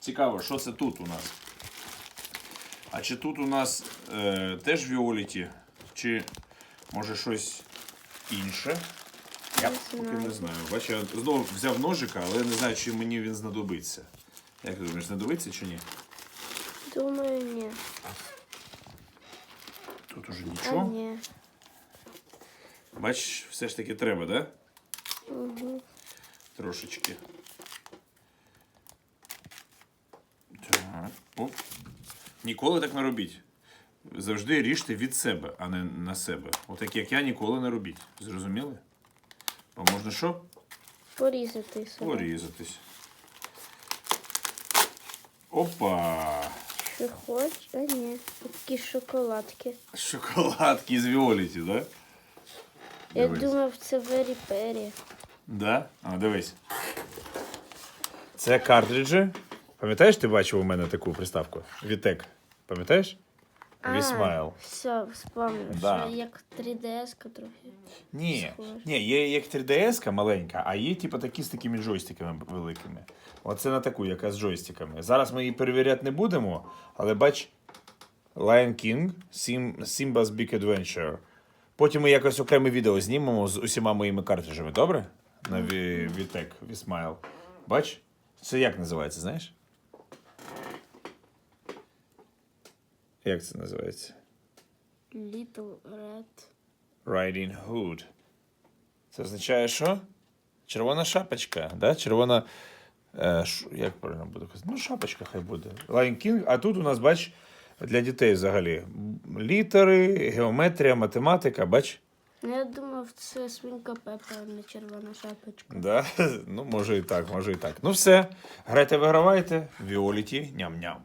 Цікаво, що це тут у нас? А чи тут у нас е, теж Віоліті, чи може щось інше? Я поки не знаю. Бачу, я знову взяв ножика, але не знаю, чи мені він знадобиться. Як ти думаєш, знадобиться чи ні? Думаю, ні. Тут уже А нічого. ні. Бач, все ж таки треба, да? Угу. Трошечки. Так. Оп. Ніколи так не робіть. Завжди ріжте від себе, а не на себе. Отак як я ніколи не робіть. Зрозуміли? Бо можна що? Порізати себе. Порізатись. Опа! Що хочеш? А ні. Такі шоколадки. Шоколадки з Віоліті, да? Я Дивись. думав, це Вері Пері. Да? А, дивись. Це картриджі. Пам'ятаєш, ти бачив у мене таку приставку? Вітек. Пам'ятаєш? Вісмайл. Все, вспомнив. Да. Що як 3DS-ка трохи. Ні, Схоже. ні, є як 3DS маленька, а є типу такі з такими джойстиками великими. Оце на таку, яка з джойстиками. Зараз ми її перевіряти не будемо, але бач, Lion King, Sim, Simba's Big Adventure. Потім ми якось окреме відео знімемо з усіма моїми картриджами, добре? На Вітек, Вісмайл. Бач? Це як називається, знаєш? Як це називається? Little Red. Riding Hood. Це означає що? Червона шапочка, да? Червона. Е, ш, як правильно буде казати? Ну, шапочка хай буде. Lion King. А тут у нас, бач, для дітей взагалі. Літери, геометрія, математика, бач? Ну, я думав, це свинка Пепа, не червона шапочка. Да? Ну, може і так, може і так. Ну все. Грайте, вигравайте. Віоліті, ням-ням.